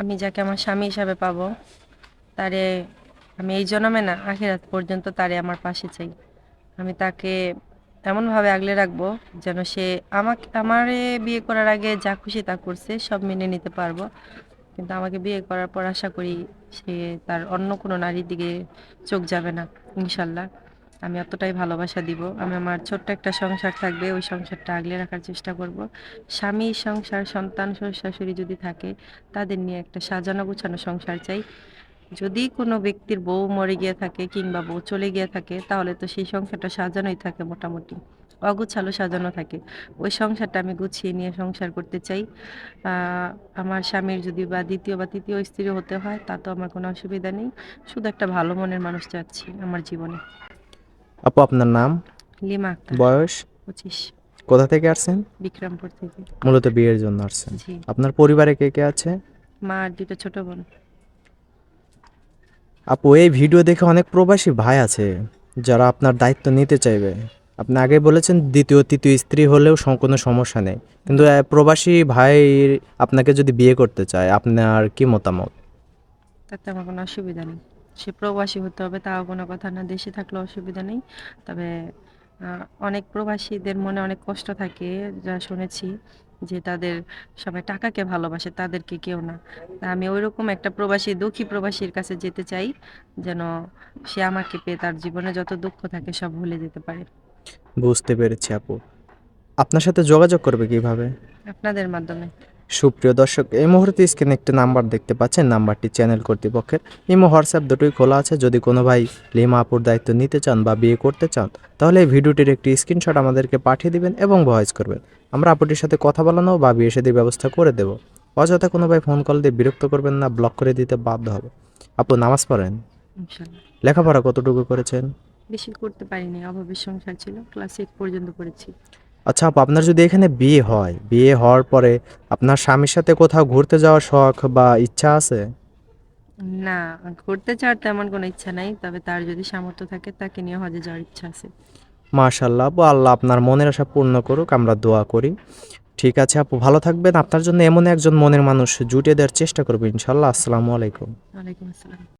আমি যাকে আমার স্বামী হিসাবে পাবো, তারে আমি এই জন্মে না, আখেরাত পর্যন্ত তারে আমার পাশে চাই। আমি তাকে এমনভাবে আগলে রাখব যেন সে আমাকে, আমারে বিয়ে করার আগে যা খুশি তা করছে, সব মেনে নিতে পারব। কিন্তু আমাকে বিয়ে করার পর আশা করি সে তার অন্য কোনো নারীর দিকে চোখ যাবে না, ইনশাল্লাহ। আমি অতটাই ভালোবাসা দিব। আমি আমার ছোট্ট একটা সংসার থাকবে, ওই সংসারটা আগলে রাখার চেষ্টা করব। স্বামী, সংসার, সন্তান শাশুড়ি যদি থাকে, তাদের নিয়ে একটা সাজানো গোছানো সংসার চাই। যদি কোনো ব্যক্তির বউ মরে গিয়ে থাকে কিংবা বউ চলে গিয়ে থাকে, তাহলে তো সেই সংসারটা সাজানোই থাকে মোটামুটি। অগুছালো সাজানো থাকে। ওই সংসারটা আমি গুছিয়ে নিয়ে সংসার করতে চাই। আমার স্বামীর যদি বা দ্বিতীয় বা তৃতীয় স্ত্রী হতে হয়, তা তো আমার কোনো অসুবিধা নেই। শুধু একটা ভালো মনের মানুষ চাচ্ছি আমার জীবনে। আপু আপনার নাম? লিমা বয়স? পঁচিশ। কোথা থেকে আসছেন? বিক্রমপুর থেকে। মূলত বিয়ের জন্য আসছেন। আপনার পরিবারে কে কে আছে? মা আর দুটো ছোট বোন। আপু এই ভিডিও দেখে অনেক প্রবাসী ভাই আছে যারা আপনার দায়িত্ব নিতে চাইবে। আপনি আগে বলেছেন দ্বিতীয় তৃতীয় স্ত্রী হলেও কোনো সমস্যা নেই। কিন্তু প্রবাসী ভাই আপনাকে যদি বিয়ে করতে চায় আপনার কি মতামত? তাতে আমার কোনো অসুবিধা নেই। সে প্রবাসী হতে হবে তাও কোনো কথা না। দেশে থাকলে অসুবিধা নেই। তবে অনেক প্রবাসীদের মনে অনেক কষ্ট থাকে যা শুনেছি যে তাদের সবাই টাকাকে ভালোবাসে তাদেরকে কেউ না। তা আমি ওইরকম একটা প্রবাসী দুঃখী প্রবাসীর কাছে যেতে চাই যেন সে আমাকে পেয়ে তার জীবনে যত দুঃখ থাকে সব ভুলে যেতে পারে। বুঝতে পেরেছি আপু। আপনার সাথে যোগাযোগ করবে কীভাবে? আপনাদের মাধ্যমে। সুপ্রিয় দর্শক এই মুহূর্তে স্ক্রিনে একটি নাম্বার দেখতে পাচ্ছেন নাম্বারটি চ্যানেল কর্তৃপক্ষের। ইমো হোয়াটসঅ্যাপ দুটোই খোলা আছে। যদি কোনো ভাই লিমা আপুর দায়িত্ব নিতে চান বা বিয়ে করতে চান তাহলে এই ভিডিওটির একটি স্ক্রিনশট আমাদেরকে পাঠিয়ে দিবেন এবং ভয়েস করবেন। আমরা আপুটির সাথে কথা বলানো বা বিয়ে সাথে ব্যবস্থা করে দেব। অযথা কোনো ভাই ফোন কল দিয়ে বিরক্ত করবেন না ব্লক করে দিতে বাধ্য হবে। আপু নামাজ পড়েন? লেখাপড়া কতটুকু করেছেন? বেশি করতে পারিনি অভাবের সংসার ছিল। ক্লাস এইট পর্যন্ত পড়েছি আচ্ছা আপু আপনার যদি এখানে বিয়ে হয় বিয়ে হওয়ার পরে আপনার স্বামীর সাথে কোথাও ঘুরতে যাওয়ার শখ বা ইচ্ছা আছে? না ঘুরতে যাওয়ার তেমন কোনো ইচ্ছা নাই তবে তার যদি সামর্থ্য থাকে তাকে নিয়ে হজে যাওয়ার ইচ্ছা আছে। মাশাল্লাহ আপু আল্লাহ আপনার মনের আশা পূর্ণ করুক আমরা দোয়া করি। ঠিক আছে আপু ভালো থাকবেন। আপনার জন্য এমন একজন মনের মানুষ জুটে দেওয়ার চেষ্টা করব ইনশাল্লাহ আসসালামু আলাইকুম। ওয়ালাইকুম আসসালাম।